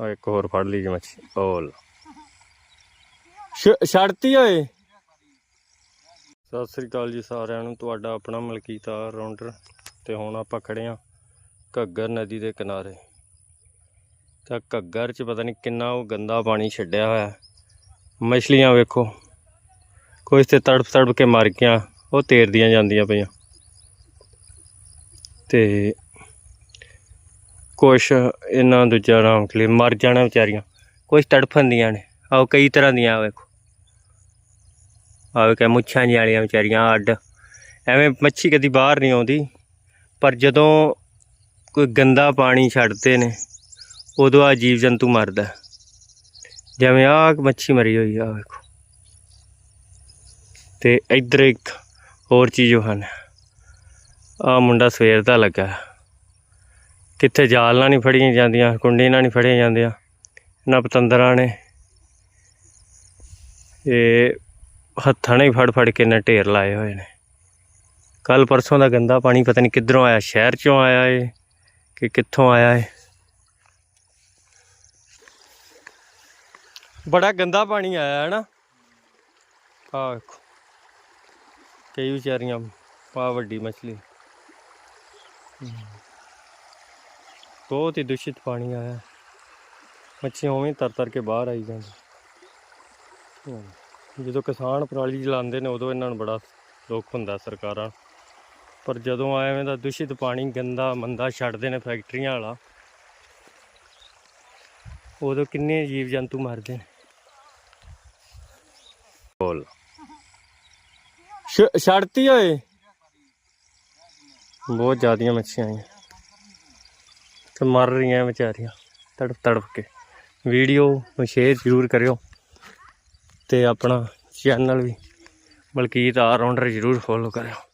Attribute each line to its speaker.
Speaker 1: ਆ ਇੱਕ ਹੋਰ ਫੜ ਲਈ ਜੀ ਮੱਛੀ। ਓਲ ਛੜਤੀ ਓਏ। ਸਤਿ ਸ੍ਰੀ ਅਕਾਲ ਜੀ ਸਾਰਿਆਂ ਨੂੰ। ਤੁਹਾਡਾ ਆਪਣਾ ਮਲਕੀਤ ਮਲਕੀਤਾ ਰਾਉਂਡਰ ਤੇ ਹੁਣ ਆਪਾਂ ਖੜੇ ਆ ਘੱਗਰ ਨਦੀ ਦੇ ਕਿਨਾਰੇ। ਤਾਂ ਘੱਗਰ 'ਚ ਪਤਾ ਨਹੀਂ ਕਿੰਨਾ ਉਹ ਗੰਦਾ ਪਾਣੀ ਛੱਡਿਆ ਹੋਇਆ। ਹੈ। ਮਛਲੀਆਂ ਵੇਖੋ। ਕੁਝ ਤੇ ਤੜਪ ਤੜਪ ਕੇ ਮਰ ਗਈਆਂ। ਉਹ ਤੇਰਦੀਆਂ ਜਾਂਦੀਆਂ ਪਈਆਂ। ਤੇ ਕੁਛ ਇਹਨਾਂ ਦੂਜਾ ਨਾਮ ਕਲੀ ਮਰ ਜਾਣਾ ਵਿਚਾਰੀਆਂ। ਕੁਛ ਤੜਫਣ ਦੀਆਂ ਨੇ, ਆਹ ਕਈ ਤਰ੍ਹਾਂ ਦੀਆਂ, ਆਹ ਵੇਖੋ। ਆਹ ਵੇਖੋ ਮੁੱਛਾਂ ਜਿਹੀਆਂ ਵਾਲੀਆਂ ਵਿਚਾਰੀਆਂ ਅੱਡ। ਐਵੇਂ ਮੱਛੀ ਕਦੀ ਬਾਹਰ ਨਹੀਂ ਆਉਂਦੀ, ਪਰ ਜਦੋਂ ਕੋਈ ਗੰਦਾ ਪਾਣੀ ਛੱਡਦੇ ਨੇ, ਉਦੋਂ ਆ ਜੀਵ ਜੰਤੂ ਮਰਦਾ। ਹੈ। ਜਿਵੇਂ ਆਹ ਮੱਛੀ ਮਰੀ ਹੋਈ ਆ, ਆਹ ਵੇਖੋ। ਤੇ ਇੱਧਰ ਇੱਕ ਹੋਰ ਚੀਜ਼ ਹਨ ਆ ਮੁੰਡਾ ਸਵੇਰ ਦਾ ਲੱਗਾ। ਕਿੱਥੇ ਜਾਲ ਨਾਲ ਨਹੀਂ ਫੜੀਆਂ ਜਾਂਦੀਆਂ ਕੁੰਡੀ ਨਾਲ ਨਹੀਂ ਫੜੀਆਂ ਜਾਂਦੀਆਂ ਇਹਨਾਂ ਪਤੰਦਰਾਂ ਨੇ। ਇਹ ਹੱਥਾਂ ਨਾਲ ਹੀ ਫੜ ਫੜ ਕੇ ਨਾ ਢੇਰ ਲਾਏ ਹੋਏ ਨੇ। ਕੱਲ ਪਰਸੋਂ ਦਾ ਗੰਦਾ ਪਾਣੀ ਪਤਾ ਨਹੀਂ ਕਿੱਧਰੋਂ ਆਇਆ, ਸ਼ਹਿਰ ਚੋਂ ਆਇਆ ਏ ਕਿ ਕਿੱਥੋਂ ਆਇਆ ਏ? ਬੜਾ ਗੰਦਾ ਪਾਣੀ ਆਇਆ ਹੈ ਨਾ। ਆਹ ਵੇਖੋ। ਕਈ ਵਿਚਾਰੀਆਂ ਪਾ ਵੱਡੀ ਮੱਛਲੀ। ਬਹੁਤ ਹੀ ਦੂਸ਼ਿਤ ਪਾਣੀ ਆਇਆ। ਮੱਛੀਆਂ ਉਵੇਂ ਤਰ ਤਰ ਕੇ ਬਾਹਰ ਆਈ ਜਾਂਦੀਆਂ। ਹਮ। ਜਦੋਂ ਕਿਸਾਨ ਪਰਾਲੀ ਜਲਾਉਂਦੇ ਨੇ ਉਦੋਂ ਇਹਨਾਂ ਨੂੰ ਬੜਾ ਦੁੱਖ ਹੁੰਦਾ ਸਰਕਾਰਾਂ ਪਰ ਜਦੋਂ ਐਵੇਂ ਦਾ ਦੂਸ਼ਿਤ ਪਾਣੀ ਗੰਦਾ ਮੰਦਾ ਛੱਡਦੇ ਨੇ ਫੈਕਟਰੀਆਂ ਵਾਲਾ, ਉਦੋਂ ਕਿੰਨੇ ਜੀਵ ਜੰਤੂ ਮਰਦੇ ਨੇ। ਬੋਲ। ਛੱਡਤੀ ਓਏ। ਬਹੁਤ ਜ਼ਿਆਦੀਆਂ ਮੱਛੀਆਂ ਆਈਆਂ। ਤੇ ਮਰ ਰਹੀਆਂ ਵਿਚਾਰੀਆਂ ਤੜਫ ਤੜਫ ਕੇ। ਵੀਡੀਓ ਨੂੰ ਸ਼ੇਅਰ ਜ਼ਰੂਰ ਕਰਿਓ ਤੇ ਆਪਣਾ ਚੈਨਲ ਵੀ ਮਲਕੀਤ ਆਲ ਰਾਉਂਡਰ ਜ਼ਰੂਰ ਫੋਲੋ ਕਰਿਓ।